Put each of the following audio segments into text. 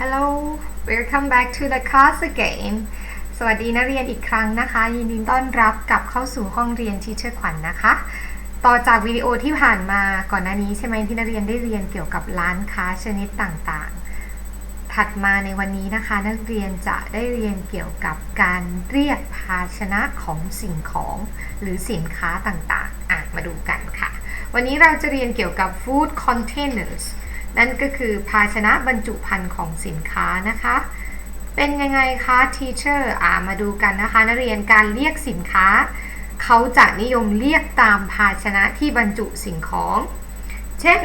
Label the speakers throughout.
Speaker 1: Hello welcome back to the class again สวัสดีนักเรียนอีกครั้งนะคะ ยินดีต้อนรับกลับเข้าสู่ห้องเรียนทีเชอร์ขวัญนนะคะ ต่อจากวิดีโอที่ผ่านมาก่อนหน้านี้ใช่ไหมที่นักเรียนได้เรียนเกี่ยวกับร้านค้าชนิดต่างๆ ถัดมาในวันนี้นะคะ นักเรียนจะได้เรียนเกี่ยวกับการเรียกภาชนะของสิ่งของ หรือสินค้าต่างๆอะมาดูกันค่ะ วันนี้เราจะเรียนเกี่ยวกับ food containers นั่นก็คือภาชนะบรรจุภัณฑ์ของสินค้านะคะ เป็นยังไงคะ teacher อ่ามาดูกันนะคะ นักเรียนการเรียกสินค้า เขาจะนิยมเรียกตามภาชนะที่บรรจุสิ่งของ เช่น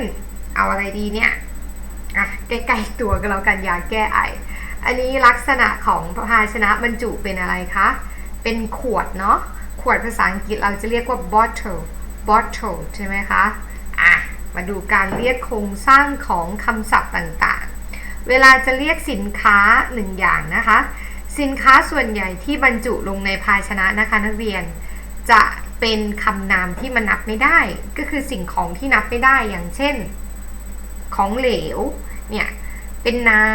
Speaker 1: เอาอะไรดีเนี่ยอะใกล้ๆตัวกันแล้วกันยาแก้ไอ อันนี้ลักษณะของภาชนะบรรจุเป็นอะไรคะ เป็นขวดเนาะ ขวดภาษาอังกฤษเราจะเรียกว่า bottle bottle ใช่ไหมคะ มาดูการเรียกโครงสร้างของคำศัพท์ต่างๆ เวลาจะเรียกสินค้าหนึ่งอย่างนะคะ สินค้าส่วนใหญ่ที่บรรจุลงในภาชนะนะคะนักเรียน จะเป็นคำนามที่มันนับไม่ได้ ก็คือสิ่งของที่นับไม่ได้อย่างเช่น ของเหลวเนี่ยเป็นน้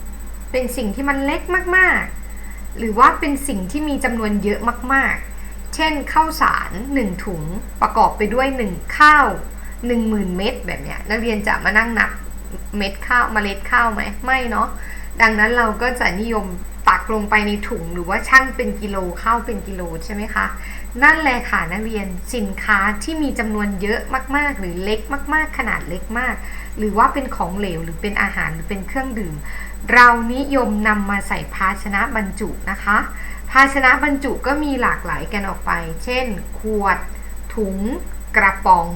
Speaker 1: ำเป็นสิ่งที่มันเล็กมากๆ หรือว่าเป็นสิ่งที่มีจำนวนเยอะมากๆ เช่นข้าวสาร1ถุงประกอบไปด้วย 1 ข้าว 10,000 เม็ดแบบเนี้ยนักเรียนจะมานั่งนับเม็ดข้าวเมล็ดข้าวไหมไม่เนาะดังนั้นเราก็จะนิยมตักลงไปในถุงหรือว่าชั่งเป็นกิโลข้าวเป็นกิโลใช่ไหมคะ นั่นแหละค่ะนักเรียนสินค้าที่มีจำนวนเยอะมากๆ หรือเล็กมาก ๆ ขนาดเล็กมาก หรือว่าเป็นของเหลวหรือเป็นอาหารหรือเป็นเครื่องดื่ม เรานิยมนำมาใส่ภาชนะบรรจุนะคะ ภาชนะบรรจุก็มีหลากหลายกันออกไป เช่น ขวด ถุง กระป๋อง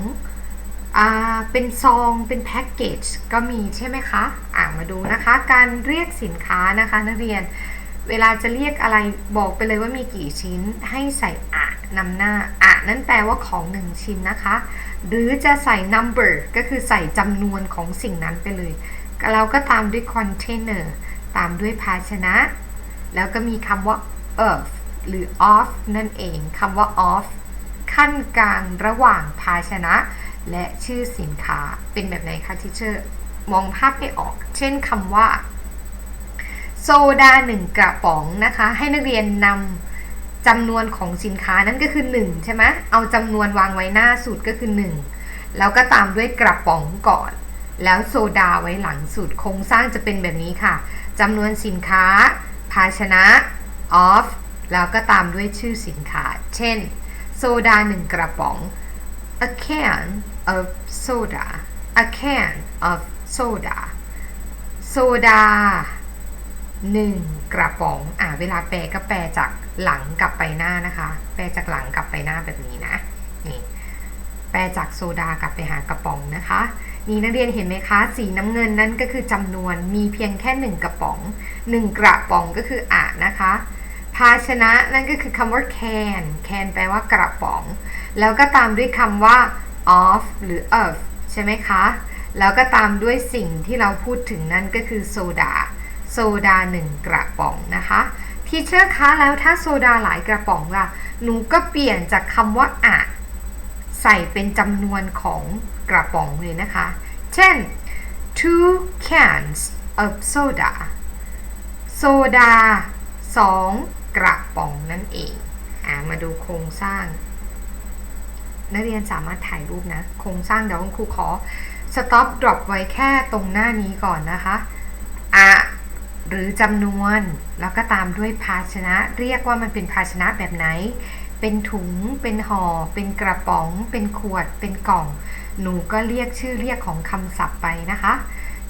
Speaker 1: อ่าเป็นซองเป็นแพ็กเกจก็มีใช่ไหมคะอ่ามาดูนะคะ การเรียกสินค้านะคะนักเรียน เวลาจะเรียกอะไรบอกไปเลยว่ามีกี่ชิ้นให้ใส่อะนำหน้าอะนั่นแปลว่าของหนึ่งชิ้นนะคะ หรือจะใส่ number ก็คือใส่จำนวนของสิ่งนั้นไปเลยเราก็ตามด้วย container ตามด้วยภาชนะ แล้วก็มีคำว่า of หรือ of นั่นเองคำว่า of ขั้นกลางระหว่างภาชนะ และชื่อสินค้าเป็นแบบไหนคะที่เชอร์มองภาพไม่ออก เช่นคำว่า โซดาหนึ่งกระป๋องนะคะ ให้นักเรียนนำจำนวนของสินค้านั้นก็คือ 1 ใช่ไหมเอาจำนวนวางไว้หน้าสุดก็คือ 1 แล้วก็ตามด้วยกระป๋องก่อน แล้วโซดาไว้หลังสุดโครงสร้างจะเป็นแบบนี้ค่ะจำนวนสินค้า ภาชนะ of แล้วก็ตามด้วยชื่อสินค้า เช่น โซดาหนึ่งกระป๋อง a can of soda a can of soda โซดาหนึ่งกระป๋อง อ่าเวลาแปลก็แปลจากหลังกลับไปหน้านะคะ แปลจากหลังกลับไปหน้าแบบนี้นะ นี่ แปลจากโซดากลับไปหากระป๋องนะคะ นี่นักเรียนเห็นไหมคะ สีน้ำเงินนั่นก็คือจำนวนมีเพียงแค่หนึ่งกระป๋องหนึ่งกระป๋องก็คืออะนะคะ ภาชนะนั่นก็คือคำว่า can can แปลว่ากระป๋อง แล้วก็ตามด้วยคำว่า of หรือ of ใช่ไหมคะ แล้วก็ตามด้วยสิ่งที่เราพูดถึงนั่นก็คือโซดา โซดาหนึ่งกระป๋องนะคะทีเชอร์คะแล้วถ้าโซดาหลายกระป๋องล่ะ หนูก็เปลี่ยนจากคำว่าอะใส่เป็นจำนวนของกระป๋องเลยนะคะ เช่น two cans of soda โซดาสอง กระป๋องนั่นเองอ่ามาดูโครงสร้าง นักเรียนสามารถถ่ายรูปนะ โครงสร้างเดี๋ยวคุณครูขอ stop drop ไว้แค่ตรงหน้านี้ก่อนนะคะอะหรือจำนวนแล้วก็ตามด้วยภาชนะ เรียกว่ามันเป็นภาชนะแบบไหน เป็นถุง เป็นห่อ เป็นกระป๋อง เป็นขวด เป็นกล่อง หนูก็เรียกชื่อเรียกของคำศัพท์ไปนะคะ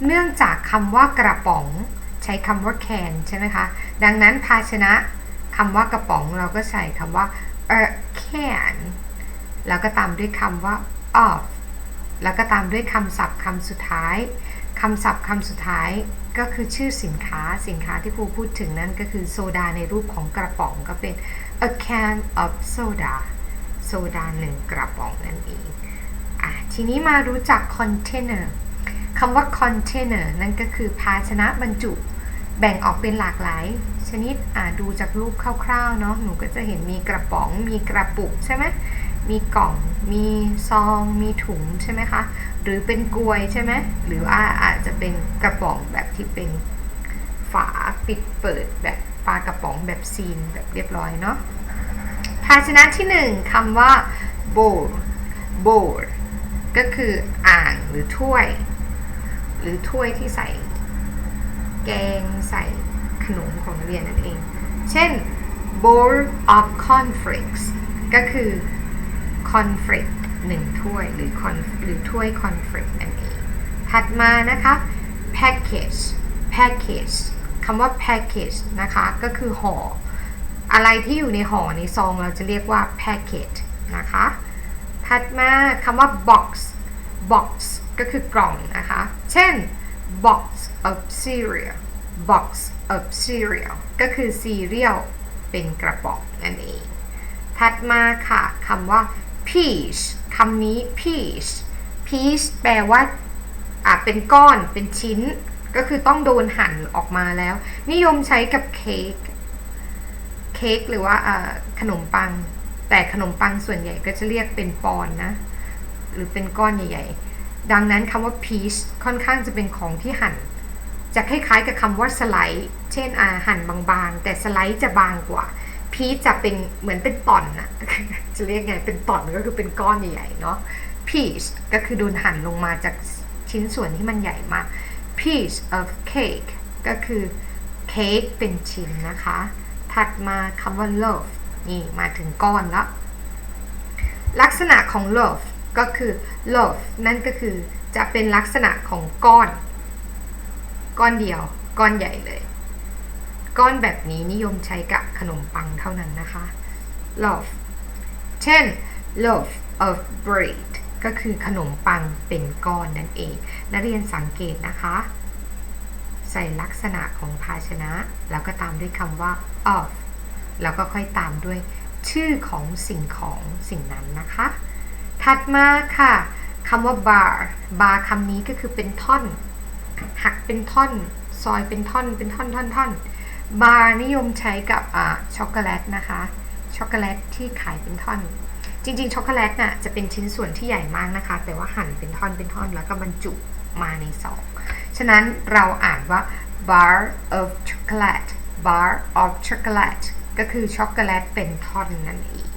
Speaker 1: เนื่องจากคำว่ากระป๋อง ใช้คำว่า can ใช่ไหมคะ ดังนั้นภาชนะ คำว่ากระป๋องเราก็ใส่คำว่า a can แล้วก็ตามด้วยคำว่า of แล้วก็ตามด้วยคำศัพท์คำสุดท้ายคำศัพท์คำสุดท้ายก็คือชื่อสินค้าสินค้าที่ครูพูดถึงนั่นก็คือโซดาในรูปของกระป๋องก็เป็น a can of soda โซดาหนึ่งกระป๋องนั่นเองอะทีนี้มารู้จัก container คำว่า container นั่นก็คือภาชนะบรรจุ แบ่งออกเป็นหลากหลาย ชนิดอ่าดูจากรูปคร่าวๆเนาะหนูก็จะเห็นมีกระป๋อง มีกระปุกใช่ไหมมีกล่อง มีซอง มีถุงใช่ไหมคะ หรือเป็นกลวยใช่ไหมหรือว่าอาจจะเป็นกระป๋องแบบที่เป็นฝาปิดเปิดแบบปลากระป๋องแบบซีนแบบเรียบร้อยเนาะภาชนะที่หนึ่งคำว่า bowl bowl ก็คืออ่างหรือถ้วย หรือถ้วยที่ใส่ แกงใส่ ขนมของนักเรียนนั่นเอง เช่น bowl of cornflakes ก็คือ cornflake หนึ่งถ้วยหรือ corn หรือถ้วย cornflake นั่นเอง ถัดมานะคะ package package คำว่า package นะคะ ก็คือห่อ อะไรที่อยู่ในห่อในซองเราจะเรียกว่า package นะคะ ถัดมาคำว่า box box ก็คือกล่องนะคะ เช่น box of cereal box of cereal ก็คือ cereal เป็นกระป๋องนั่นเอง ถัดมาค่ะคำว่า peach คำนี้ peach peach แปลว่าอะเป็นก้อนเป็นชิ้น ก็คือต้องโดนหั่นออกมาแล้ว นิยมใช้กับเค้กเค้กหรือว่าขนมปัง แต่ขนมปังส่วนใหญ่ก็จะเรียกเป็นปอนนะ หรือเป็นก้อนใหญ่ๆ ดังนั้นคำว่า peach ค่อนข้างจะเป็นของที่หั่น จะคล้ายๆกับคำว่าสไลด์ เช่นอาหั่นบางๆ แต่สไลด์จะบางกว่า พีชจะเป็นเหมือนเป็นต่อนนะจะเรียกไงเป็นต่อนก็คือเป็นก้อนใหญ่ๆเนาะ peach ก็คือโดนหั่นลงมาจากชิ้นส่วนที่มันใหญ่มาก piece of cake ก็คือเค้กเป็นชิ้นนะคะ ถัดมาคำว่า loaf นี่มาถึงก้อนล้วลักษณะของ loaf ก็คือ loaf นั่นก็คือจะเป็นลักษณะของก้อน ก้อนเดียว ก้อนใหญ่เลย ก้อนแบบนี้นิยมใช้กับขนมปังเท่านั้นนะคะ loaf เช่น loaf of bread ก็คือขนมปังเป็นก้อนนั่นเอง นักเรียนสังเกตนะคะ ใส่ลักษณะของภาชนะ แล้วก็ตามด้วยคำว่า of แล้วก็ค่อยตามด้วยชื่อของสิ่งของสิ่งนั้นนะคะ ถัดมาค่ะคำว่า bar bar คำนี้ก็คือเป็นท่อน หักเป็นท่อน ซอยเป็นท่อนเป็นท่อนท่อนท่อนบาร์นิยมใช้กับช็อกโกแลตนะคะช็อกโกแลตที่ขายเป็นท่อน จริง ๆ ช็อกโกแลตน่ะจะเป็นชิ้นส่วนที่ใหญ่มากนะคะ แต่ว่าหั่นเป็นท่อนเป็นท่อนแล้วก็บรรจุมาในซองฉะนั้นเราอ่านว่า bar of chocolate bar of chocolate ก็คือช็อกโกแลตเป็นท่อนนั่นเอง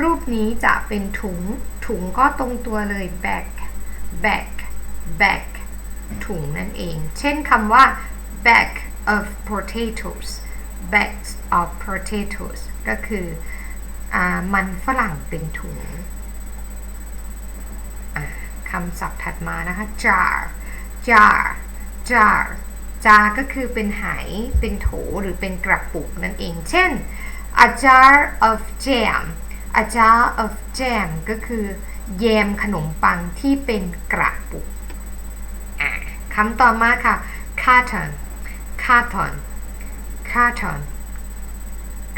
Speaker 1: รูปนี้จะเป็นถุงถุงก็ตรงตัวเลย bag bag bag ถุงนั่นเอง เช่นคำว่า bag of potatoes bags of potatoes ก็คืออมันฝรั่งเป็นถุงอะคำศัพท์ถัดมานะคะ jar jar jar jar ก็คือเป็นไหเป็นโถหรือเป็นกระปุกนั่นเอง เช่น a jar of jam a jar of jam ก็คือแยมขนมปังที่เป็นกระปุกคำต่อมาค่ะ carton carton carton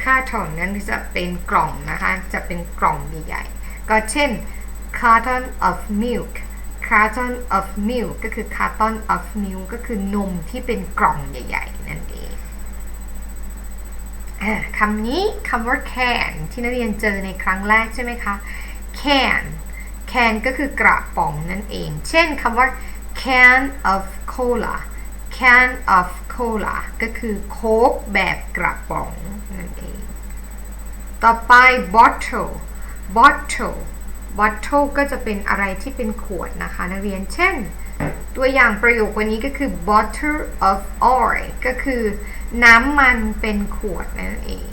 Speaker 1: carton นั้นจะเป็นกล่องนะคะ จะเป็นกล่องใหญ่ๆก็เช่น carton of milk carton of milk ก็คือ carton of milk ก็คือนมที่เป็นกล่องใหญ่ๆ นั่นเอง คำนี้คำว่า can ที่นักเรียนเจอในครั้งแรกใช่ไหมคะ can can ก็คือกระป๋องนั่นเอง เช่นคำว่า can of cola can of cola ก็คือโค้กแบบกระป๋องนั่นเอง ต่อไป bottle bottle bottle ก็จะเป็นอะไรที่เป็นขวดนะคะนักเรียน เช่น ตัวอย่างประโยควันนี้ก็คือ bottle of oil ก็คือน้ำมันเป็นขวดนั่นเอง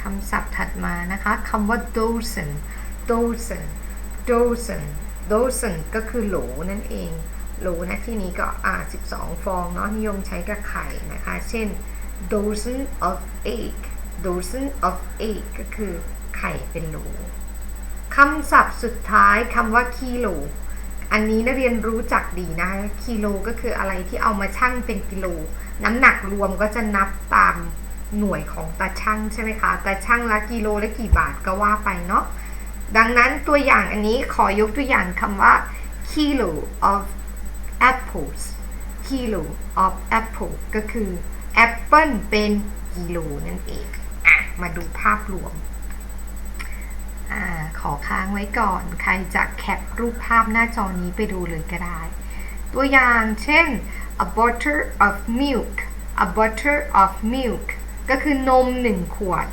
Speaker 1: คำศัพท์ถัดมานะคะคำว่า dozen dozen dozen dozen ก็คือโหลนั่นเองโหลนะที่นี้ก็อ่า12 ฟองเนาะนิยมใช้กับไข่นะคะ เช่น dozen of egg dozen of egg ก็คือไข่เป็นโหล คำศัพท์สุดท้ายคำว่ากิโล อันนี้นักเรียนรู้จักดีนะคะกิโลก็คืออะไรที่เอามาชั่งเป็นกิโล น้ำหนักรวมก็จะนับตามหน่วยของตาชั่งใช่ไหมคะตาชั่งละกิโลละกี่บาทก็ว่าไปเนาะดังนั้นตัวอย่างอันนี้ขอยกตัวอย่างคำว่า kilo of apples kilo of apple ก็คือแอปเปิลเป็นกิโลนั่นเองอะมาดูภาพรวม อขอค้างไว้ก่อน ใครจะแคปรูปภาพหน้าจอนี้ไปดูเลยก็ได้ ตัวอย่างเช่น a bottle of milk a bottle of milk ก็คือนมหนึ่งขวด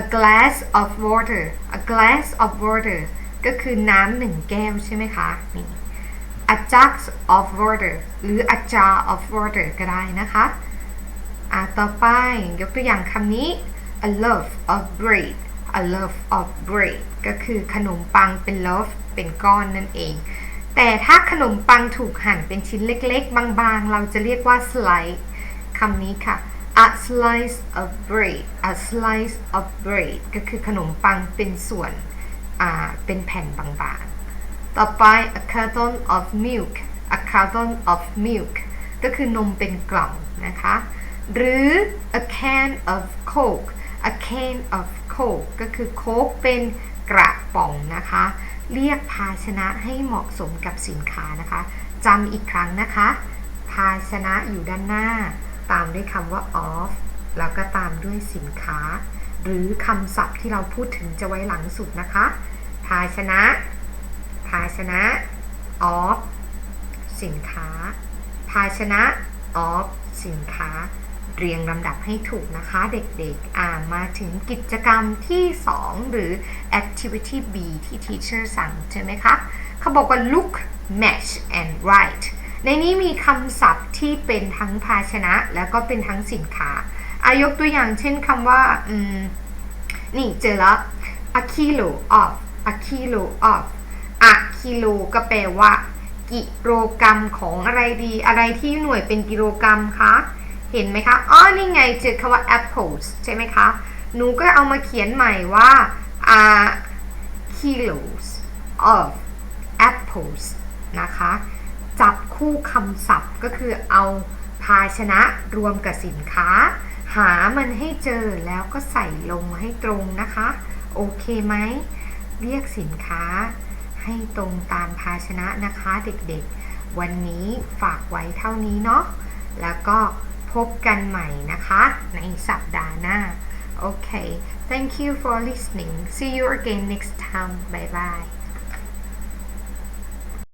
Speaker 1: a glass of water a glass of water ก็คือน้ำหนึ่งแก้วใช่ไหมคะนี่ a jug of water หรือ a jar of water ก็ได้นะคะอะต่อไปยกตัวอย่างคำนี้ a loaf of bread a loaf of bread ก็คือขนมปังเป็น loaf เป็นก้อนนั่นเอง แต่ถ้าขนมปังถูกหั่นเป็นชิ้นเล็กๆ บางๆ เราจะเรียกว่า slice คำนี้ค่ะ a slice of bread a slice of bread ก็คือขนมปังเป็นส่วนเป็นแผ่นบางๆ ต่อไป a carton of milk a carton of milk ก็คือนมเป็นกล่องนะคะ หรือ a can of coke a can of coke ก็คือโค้กเป็นกระป๋องนะคะ เรียกภาชนะให้เหมาะสมกับสินค้านะคะจำอีกครั้งนะคะ ภาชนะอยู่ด้านหน้า ตามด้วยคำว่า of แล้วก็ตามด้วยสินค้า หรือคำศัพท์ที่เราพูดถึงจะไว้หลังสุดนะคะ ภาชนะ ภาชนะ of สินค้า ภาชนะ of สินค้า เรียงลำดับให้ถูกนะคะเด็กๆ อ่ามาถึงกิจกรรมที่ 2 หรือ activity B ที่ teacher สั่งใช่ไหมคะเขาบอกว่า look match and write ในนี้มีคำศัพท์ที่เป็นทั้งภาชนะ แล้วก็เป็นทั้งสินค้าอายกตัวอย่างเช่นคำว่า อืม นี่เจอแล้ว a kilo of a kilo of a kilo ก็แปลว่า กิโลกรัมของอะไรดี อะไรที่หน่วยเป็นกิโลกรัมคะ เห็นไหมคะ อ๋อ นี่ไงเจอคำว่า apples ใช่ไหมคะ หนูก็เอามาเขียนใหม่ว่า a kilos of apples นะคะ จับคู่คำศัพท์ก็คือเอาภาชนะรวมกับสินค้า หามันให้เจอแล้วก็ใส่ลงให้ตรงนะคะ โอเคไหม เรียกสินค้าให้ตรงตามภาชนะนะคะเด็กๆ วันนี้ฝากไว้เท่านี้เนาะแล้วก็ พบกันใหม่นะคะ ในสัปดาห์หน้า โอเค thank you for listening see you again next time bye bye